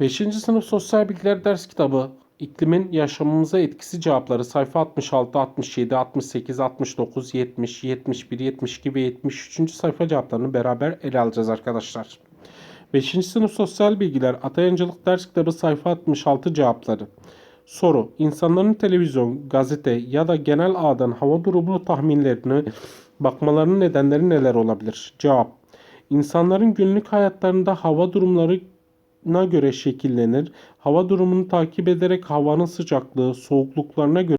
5. sınıf sosyal bilgiler ders kitabı İklimin yaşamımıza etkisi cevapları sayfa 66, 67, 68, 69, 70, 71, 72 ve 73. sayfa cevaplarını beraber ele alacağız arkadaşlar. 5. sınıf sosyal bilgiler Atayıncılık ders kitabı sayfa 66 cevapları. Soru: İnsanların televizyon, gazete ya da genel ağdan hava durumu tahminlerini bakmalarının nedenleri neler olabilir? Cevap: İnsanların günlük hayatlarında hava durumlarına göre şekillenir. Hava durumunu takip ederek havanın sıcaklığı, soğukluklarına göre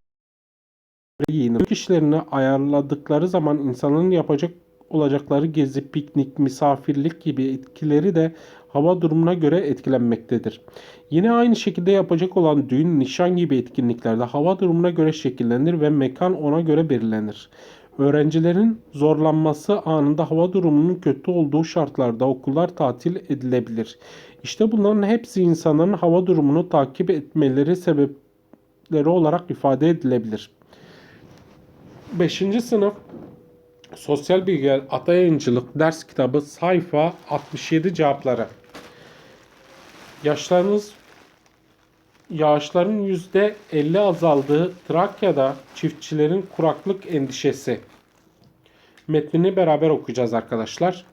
giyinir. Günlük işlerini ayarladıkları zaman insanların yapacak olacakları gezi, piknik, misafirlik gibi etkileri de hava durumuna göre etkilenmektedir. Yine aynı şekilde yapacak olan düğün, nişan gibi etkinliklerde hava durumuna göre şekillenir ve mekan ona göre belirlenir. Öğrencilerin zorlanması anında hava durumunun kötü olduğu şartlarda okullar tatil edilebilir. İşte bunların hepsi insanların hava durumunu takip etmeleri sebepleri olarak ifade edilebilir. 5. sınıf Sosyal Bilgiler Atayıncılık ders kitabı sayfa 67 cevapları. Yaşlarınız yağışların %50 azaldığı Trakya'da çiftçilerin kuraklık endişesi. Metnini beraber okuyacağız arkadaşlar.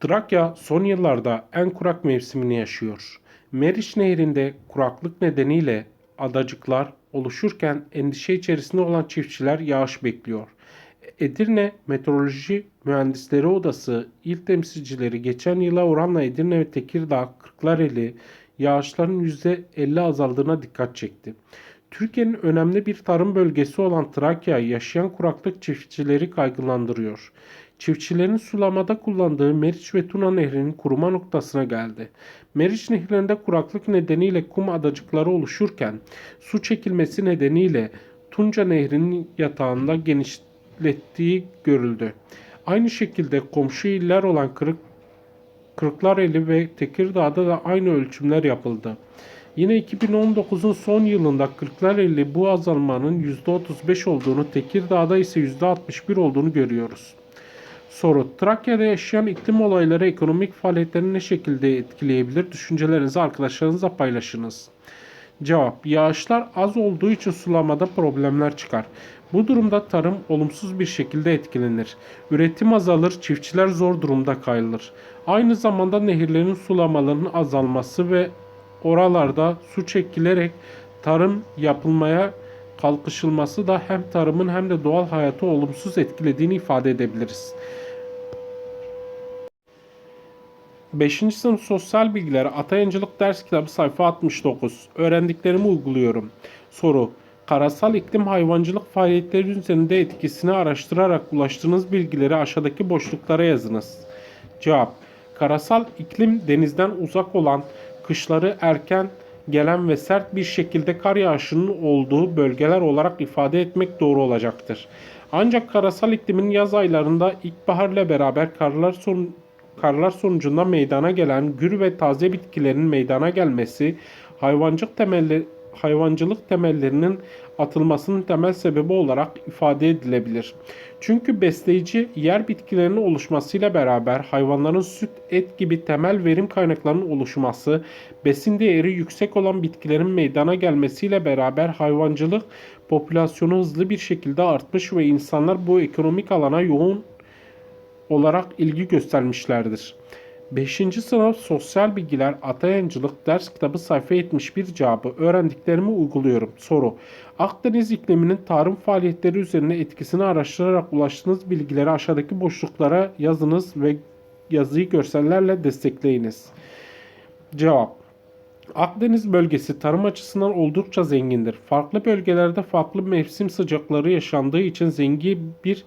Trakya son yıllarda en kurak mevsimini yaşıyor. Meriç Nehri'nde kuraklık nedeniyle adacıklar oluşurken endişe içerisinde olan çiftçiler yağış bekliyor. Edirne Meteoroloji Mühendisleri Odası il temsilcileri geçen yıla oranla Edirne ve Tekirdağ, Kırklareli yağışların %50 azaldığına dikkat çekti. Türkiye'nin önemli bir tarım bölgesi olan Trakya yaşayan kuraklık çiftçileri kaygılandırıyor. Çiftçilerin sulamada kullandığı Meriç ve Tuna Nehri'nin kuruma noktasına geldi. Meriç Nehri'nde kuraklık nedeniyle kum adacıkları oluşurken su çekilmesi nedeniyle Tunca Nehri'nin yatağında genişlettiği görüldü. Aynı şekilde komşu iller olan Kırık, Kırklareli ve Tekirdağ'da da aynı ölçümler yapıldı. Yine 2019'un son yılında Kırklareli bu azalmanın %35 olduğunu, Tekirdağ'da ise %61 olduğunu görüyoruz. Soru: Trakya'da yaşayan iklim olayları ekonomik faaliyetlerini ne şekilde etkileyebilir? Düşüncelerinizi arkadaşlarınızla paylaşınız. Cevap: Yağışlar az olduğu için sulamada problemler çıkar. Bu durumda tarım olumsuz bir şekilde etkilenir. Üretim azalır, çiftçiler zor durumda kalır. Aynı zamanda nehirlerin sulamalarının azalması ve oralarda su çekilerek tarım yapılmaya kalkışılması da hem tarımın hem de doğal hayatı olumsuz etkilediğini ifade edebiliriz. 5. sınıf sosyal bilgiler Atayıncılık ders kitabı sayfa 69. Öğrendiklerimi uyguluyorum. Soru: Karasal iklim hayvancılık faaliyetleri üzerinde etkisini araştırarak ulaştığınız bilgileri aşağıdaki boşluklara yazınız. Cevap: Karasal iklim denizden uzak olan, kışları erken gelen ve sert bir şekilde kar yağışının olduğu bölgeler olarak ifade etmek doğru olacaktır. Ancak karasal iklimin yaz aylarında ilkbaharla beraber karlar son karlar sonucunda meydana gelen gür ve taze bitkilerin meydana gelmesi hayvancılık temelli hayvancılık temellerinin atılmasının temel sebebi olarak ifade edilebilir. Çünkü besleyici yer bitkilerinin oluşmasıyla beraber hayvanların süt, et gibi temel verim kaynaklarının oluşması, besin değeri yüksek olan bitkilerin meydana gelmesiyle beraber hayvancılık popülasyonu hızlı bir şekilde artmış ve insanlar bu ekonomik alana yoğun olarak ilgi göstermişlerdir. 5. sınıf Sosyal Bilgiler Atayancılık ders kitabı sayfa 71 cevabı öğrendiklerimi uyguluyorum. Soru Akdeniz ikliminin tarım faaliyetleri üzerine etkisini araştırarak ulaştığınız bilgileri aşağıdaki boşluklara yazınız ve yazıyı görsellerle destekleyiniz. Cevap Akdeniz bölgesi tarım açısından oldukça zengindir. Farklı bölgelerde farklı mevsim sıcakları yaşandığı için zengin bir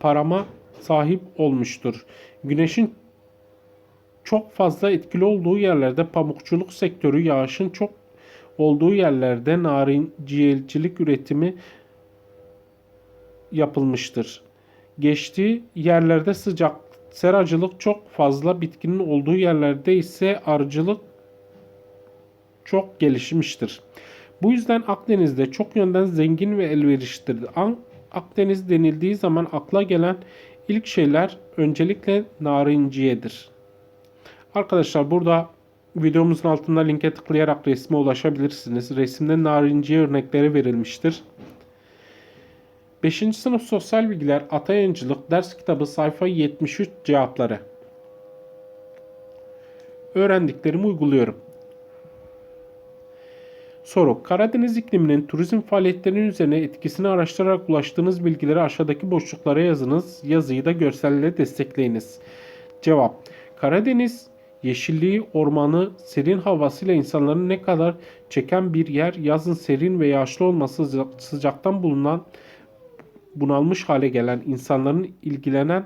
parama sahip olmuştur. Güneşin çok fazla etkili olduğu yerlerde pamukçuluk sektörü, yağışın çok olduğu yerlerde narinciyelcilik üretimi yapılmıştır. Geçtiği yerlerde sıcak seracılık çok fazla, bitkinin olduğu yerlerde ise arıcılık çok gelişmiştir. Bu yüzden Akdeniz'de çok yönden zengin ve elverişlidir. Akdeniz denildiği zaman akla gelen ilk şeyler öncelikle narinciyedir. Arkadaşlar burada videomuzun altında linke tıklayarak resme ulaşabilirsiniz. Resimde narinciye örnekleri verilmiştir. 5. sınıf sosyal bilgiler Atayıncılık ders kitabı sayfa 73 cevapları. Öğrendiklerimi uyguluyorum. Soru. Karadeniz ikliminin turizm faaliyetlerinin üzerine etkisini araştırarak ulaştığınız bilgileri aşağıdaki boşluklara yazınız. Yazıyı da görselle destekleyiniz. Cevap. Karadeniz yeşilliği, ormanı, serin havasıyla insanların ne kadar çeken bir yer. Yazın serin ve yağışlı olması sıca- sıcaktan bulunan bunalmış hale gelen insanların ilgilenen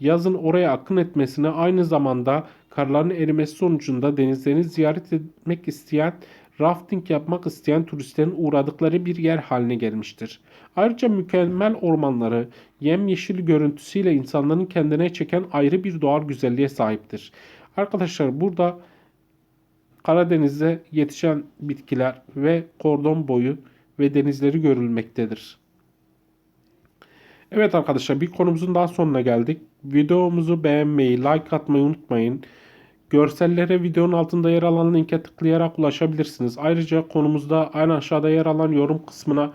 yazın oraya akın etmesine aynı zamanda karların erimesi sonucunda denizlerini ziyaret etmek isteyen rafting yapmak isteyen turistlerin uğradıkları bir yer haline gelmiştir. Ayrıca mükemmel ormanları, yemyeşil görüntüsüyle insanların kendine çeken ayrı bir doğal güzelliğe sahiptir. Arkadaşlar burada Karadeniz'de yetişen bitkiler ve kordon boyu ve denizleri görülmektedir. Evet arkadaşlar bir konumuzun daha sonuna geldik. Videomuzu beğenmeyi, like atmayı unutmayın. Görsellere videonun altında yer alan linke tıklayarak ulaşabilirsiniz. Ayrıca konumuzda aynı aşağıda yer alan yorum kısmına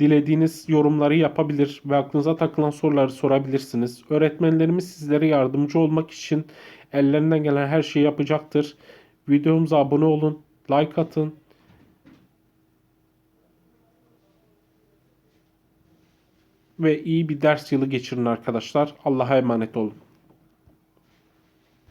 dilediğiniz yorumları yapabilir ve aklınıza takılan soruları sorabilirsiniz. Öğretmenlerimiz sizlere yardımcı olmak için ellerinden gelen her şeyi yapacaktır. Videomuza abone olun, like atın. Ve iyi bir ders yılı geçirin arkadaşlar. Allah'a emanet olun.